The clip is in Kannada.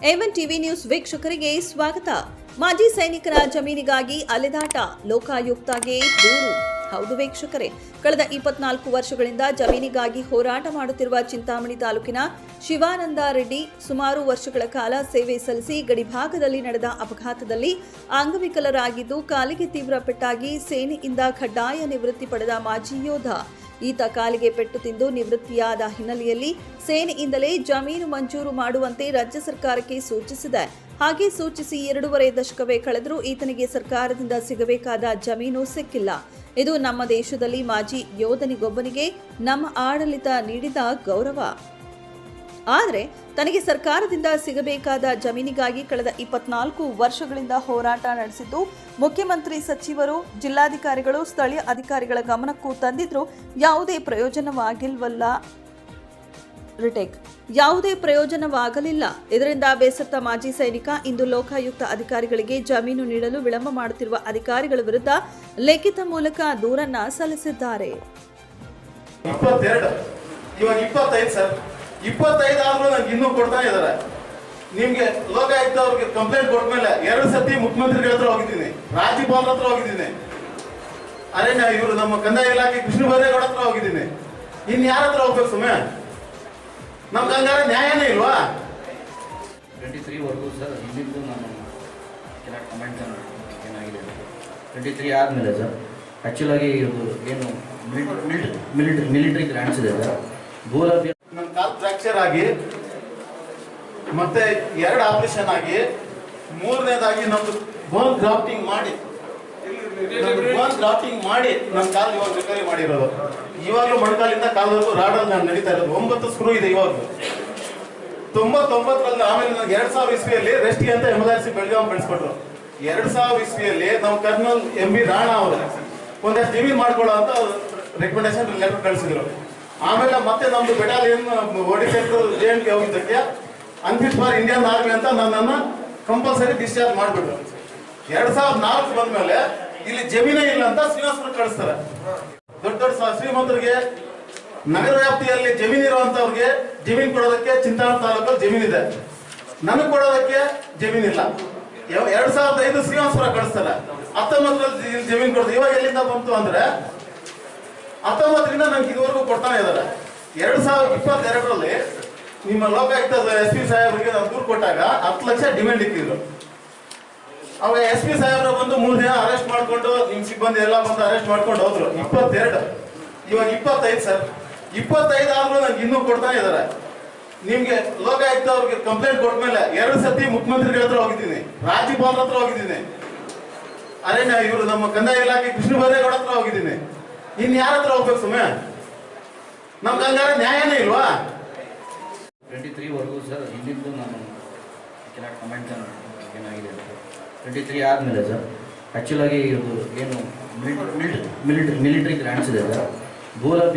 ಎವನ್ ಟಿವಿ ನ್ಯೂಸ್ ವೀಕ್ಷಕರಿಗೆ ಸ್ವಾಗತ. ಮಾಜಿ ಸೈನಿಕರ ಜಮೀನಿಗಾಗಿ ಅಲೆದಾಟ ಲೋಕಾಯುಕ್ತಗೆ ದೂರು. ಹೌದು ವೀಕ್ಷಕರೇ, ಕಳೆದ ಇಪ್ಪತ್ನಾಲ್ಕು ವರ್ಷಗಳಿಂದ ಜಮೀನಿಗಾಗಿ ಹೋರಾಟ ಮಾಡುತ್ತಿರುವ ಚಿಂತಾಮಣಿ ತಾಲೂಕಿನ ಶಿವಾನಂದ ರೆಡ್ಡಿ ಸುಮಾರು ವರ್ಷಗಳ ಕಾಲ ಸೇವೆ ಸಲ್ಲಿಸಿ ಗಡಿಭಾಗದಲ್ಲಿ ನಡೆದ ಅಪಘಾತದಲ್ಲಿ ಅಂಗವಿಕಲರಾಗಿದ್ದು ಕಾಲಿಗೆ ತೀವ್ರ ಪೆಟ್ಟಾಗಿ ಸೇನೆಯಿಂದ ಕಡ್ಡಾಯ ನಿವೃತ್ತಿ ಪಡೆದ ಮಾಜಿ ಯೋಧ. ಈತ ಕಾಲಿಗೆ ಪೆಟ್ಟು ತಿಂದು ನಿವೃತ್ತಿಯಾದ ಹಿನ್ನೆಲೆಯಲ್ಲಿ ಸೇನೆಯಿಂದಲೇ ಜಮೀನು ಮಂಜೂರು ಮಾಡುವಂತೆ ರಾಜ್ಯ ಸರ್ಕಾರಕ್ಕೆ ಸೂಚಿಸಿದೆ. ಹಾಗೆ ಸೂಚಿಸಿ ಎರಡೂವರೆ ದಶಕವೇ ಕಳೆದರೂ ಈತನಿಗೆ ಸರ್ಕಾರದಿಂದ ಸಿಗಬೇಕಾದ ಜಮೀನು ಸಿಕ್ಕಿಲ್ಲ. ಇದು ನಮ್ಮ ದೇಶದಲ್ಲಿ ಮಾಜಿ ಯೋಧನಿಗೊಬ್ಬನಿಗೆ ನಮ್ಮ ಆಡಳಿತ ನೀಡಿದ ಗೌರವ. ಆದರೆ ತನಗೆ ಸರ್ಕಾರದಿಂದ ಸಿಗಬೇಕಾದ ಜಮೀನಿಗಾಗಿ ಕಳೆದ ಇಪ್ಪತ್ನಾಲ್ಕು ವರ್ಷಗಳಿಂದ ಹೋರಾಟ ನಡೆಸಿದ್ದು ಮುಖ್ಯಮಂತ್ರಿ ಸಚಿವರು, ಜಿಲ್ಲಾಧಿಕಾರಿಗಳು, ಸ್ಥಳೀಯ ಅಧಿಕಾರಿಗಳ ಗಮನಕ್ಕೂ ತಂದಿದ್ರು ಯಾವುದೇ ಪ್ರಯೋಜನವಾಗಿಲ್ವಲ್ಲ. ರಿಟೇಕ್. ಯಾವುದೇ ಪ್ರಯೋಜನವಾಗಲಿಲ್ಲ. ಇದರಿಂದ ಬೇಸತ್ತ ಮಾಜಿ ಸೈನಿಕ, ಇಂದು ಲೋಕಾಯುಕ್ತ ಅಧಿಕಾರಿಗಳಿಗೆ ಜಮೀನು ನೀಡಲು ವಿಳಂಬ ಮಾಡುತ್ತಿರುವ ಅಧಿಕಾರಿಗಳ ವಿರುದ್ಧ ಲಿಖಿತ ಮೂಲಕ ದೂರನ್ನ ಸಲ್ಲಿಸಿದ್ದಾರೆ. ಇಪ್ಪತ್ತೈದು ಆದ್ರೂ ನಂಗೆ ಇನ್ನೂ ಕೊಡ್ತಾ ಇದಾರೆ. ನಿಮ್ಗೆ ಲೋಕಾಯುಕ್ತ ಅವ್ರಿಗೆ ಕಂಪ್ಲೇಂಟ್ ಕೊಟ್ಮೇಲೆ ಎರಡು ಸತಿ ಮುಖ್ಯಮಂತ್ರಿಗಳ ಹತ್ರ ಹೋಗಿದ್ದೀನಿ. ರಾಜ್ಯಪಾಲರ ಹತ್ರ ಹೋಗಿದ್ದೀನಿ. ಅರಣ್ಯ, ಇವರು ನಮ್ಮ ಕಂದಾಯ ಇಲಾಖೆ ಕೃಷ್ಣ ಬೈರೇಗೌಡ ಹತ್ರ ಹೋಗಿದ್ದೀನಿ. ಇನ್ ಯಾರ ಹತ್ರ ಹೋಗ್ಬೇಕು ಸುಮ್ಮನೆ ನಮ್ಗೆ ಹಂಗಾರ ನ್ಯಾಯನೇ ಇಲ್ವಾ? ಟ್ವೆಂಟಿ ತ್ರೀವರೆಗೂ ಸರ್ ಇಲ್ಲಿದ್ದು ನಾನು ಕಮೆಂಟ್ ಏನಾಗಿದೆ ಟ್ವೆಂಟಿ ತ್ರೀ ಆದಮೇಲೆ ಸರ್ ಆ್ಯಕ್ಚುಲಾಗಿ ಇದು ಏನು ಮಿಲಿಟ್ರಿ ಮಿಲಿಟ್ರಿ ಗ್ರ್ಯಾಂಟ್ಸ್ ಇದೆ ಸರ್. ನನ್ನ ಕಾಲ್ ಫ್ರಾಕ್ಚರ್ ಆಗಿ, ಮತ್ತೆ ಎರಡು ಆಪರೇಷನ್ ಆಗಿ, ಮೂರನೇದಾಗಿ ನಮ್ದು ಬೋನ್ ಗ್ರಾಫ್ಟಿಂಗ್ ಮಾಡಿ ಬೋನ್ ಗ್ರಾಫ್ಟಿಂಗ್ ಮಾಡಿ ನನ್ನ ಕಾಲ್ ಇವಾಗ ರಿಕವರಿ ಮಾಡಿರೋದು. ಇವಾಗಲೂ ಮೊಣಕಾಲಿಂದ ಕಾಲವರೆಗೂ ರಾಡಲ್ಲಿ ನಾನು ನಡೀತಾ ಇರೋದು. ಒಂಬತ್ತು ಸ್ಕ್ರೂ ಇದೆ ಇವಾಗಲೂ. ತೊಂಬತ್ತೊಂಬತ್ತರಲ್ಲಿ ಆಮೇಲೆ ನನಗೆ ಎರಡ್ ಸಾವಿರ ಇಸ್ವಿಯಲ್ಲಿ ರೆಸ್ಟಿ ಅಂತ ಎಮರ್ಜೆನ್ಸಿ ಬೆಳಗಾವಿ ಬೆಳೆಸ್ಕೊಟ್ರು. ಎರಡ್ ಸಾವಿರ ಇಸ್ವಿಯಲ್ಲಿ ನಾವು ಕರ್ನಲ್ ಎಂ ಬಿ ರಾಣಾ ಅವರು ಒಂದಷ್ಟು ಜಮೀನು ಮಾಡ್ಕೊಳ್ಳೋ ಅಂತ ರೆಕಮೆಂಡೇಶನ್ ಲೆಟರ್ ಕಳಿಸಿದ್ರು. ಆಮೇಲೆ ಮತ್ತೆ ನಮ್ದು battalion central J N K ಹೋಗಿದ್ದಕ್ಕೆ unfit for Indian army ಅಂತ ನನ್ನನ್ನು ಕಂಪಲ್ಸರಿ ಡಿಸ್ಚಾರ್ಜ್ ಮಾಡಿಬಿಟ್ರು. ಎರಡ್ ಸಾವಿರದ ನಾಲ್ಕು ಬಂದ್ಮೇಲೆ ಇಲ್ಲಿ ಜಮೀನೇ ಇಲ್ಲ ಅಂತ ಶ್ರೀನಿವಾಸಪುರ ಕಳಿಸ್ತಾರೆ. ದೊಡ್ಡ ದೊಡ್ಡ ಶ್ರೀಮಂತರಿಗೆ ನಗರ ವ್ಯಾಪ್ತಿಯಲ್ಲಿ ಜಮೀನ್ ಇರುವಂತವ್ರಿಗೆ ಜಮೀನ್ ಕೊಡೋದಕ್ಕೆ ಚಿಂತಾಮಣಿ ತಾಲೂಕಲ್ಲಿ ಜಮೀನ್ ಇದೆ. ನನಗೆ ಕೊಡೋದಕ್ಕೆ ಜಮೀನ್ ಇಲ್ಲ. ಯಾವ- ಎರಡ್ ಸಾವಿರದ ಐದು ಶ್ರೀನಿವಾಸಪುರ ಕಳಿಸ್ತಾರೆ. ಹತ್ತೊಂಬತ್ತರಲ್ಲಿ ಜಮೀನ್ ಕೊಡ್ತಾರೆ. ಇವಾಗ ಎಲ್ಲಿಂದ ಬಂತು ಅಂದ್ರೆ ನಂಗೆ ಇದುವರೆಗೂ ಕೊಡ್ತಾನೆ ಇದ್ದಾರೆ. ಎರಡ್ ಸಾವಿರದ ಇಪ್ಪತ್ತೆರಡರಲ್ಲಿ ನಿಮ್ಮ ಲೋಕಾಯುಕ್ತ ಎಸ್ ಪಿ ಸಾಹೇಬ್ರಿಗೆ ನಾನು ದೂರು ಕೊಟ್ಟಾಗ ಹತ್ತು ಲಕ್ಷ ಡಿಮ್ಯಾಂಡ್ ಇಟ್ಟಿದ್ರು. ಅವಾಗ ಎಸ್ ಪಿ ಸಾಹೇಬ್ರು ಬಂದು ಮೂರು ದಿನ ಅರೆಸ್ಟ್ ಮಾಡ್ಕೊಂಡು ನಿಮ್ ಸಿಬ್ಬಂದಿ ಎಲ್ಲ ಬಂದು ಅರೆಸ್ಟ್ ಮಾಡ್ಕೊಂಡು ಹೋದ್ರು. ಇಪ್ಪತ್ತೆರಡು. ಇವಾಗ ಇಪ್ಪತ್ತೈದು ಸರ್. ಇಪ್ಪತ್ತೈದು ಆದ್ರೂ ನಂಗೆ ಇನ್ನೂ ಕೊಡ್ತಾ ಇದಾರೆ ನಿಮ್ಗೆ ಲೋಕಾಯುಕ್ತ ಅವ್ರಿಗೆ ಕಂಪ್ಲೇಂಟ್ ಕೊಟ್ಮೇಲೆ ಎರಡು ಸತಿ ಮುಖ್ಯಮಂತ್ರಿಗಳ ಹತ್ರ ಹೋಗಿದ್ದೀನಿ. ರಾಜ್ಯಪಾಲರ ಹತ್ರ ಹೋಗಿದ್ದೀನಿ. ಅರಣ್ಯ ಇವರು ನಮ್ಮ ಕಂದಾಯ ಇಲಾಖೆ ಕೃಷ್ಣ ಬೈರೇಗೌಡ ಹತ್ರ ಹೋಗಿದ್ದೀನಿ. ಇನ್ ಯಾರ ಹತ್ರ ಹೋಗ್ಬೇಕು ಸುಮ್ಮನೆ ನಮ್ಗೆ ಹಂಗಾರೆ ನ್ಯಾಯನೇ ಇಲ್ವಾ? ಟ್ವೆಂಟಿ ತ್ರೀವರೆಗೂ ಸರ್ ಹಿಂದಿದ್ದು ನಾನು ಕಮೆಂಟ್ ಏನಾಗಿದೆ ಟ್ವೆಂಟಿ ತ್ರೀ ಆದಮೇಲೆ ಸರ್ ಆ್ಯಕ್ಚುಲಾಗಿ ಇದು ಏನು ಮಿಲಿಟ್ರಿ ಮಿಲಿಟ್ರಿ ಗ್ರ್ಯಾಂಟ್ಸ್ ಇದೆ ಸರ್. ಗೋಲಭ್ಯ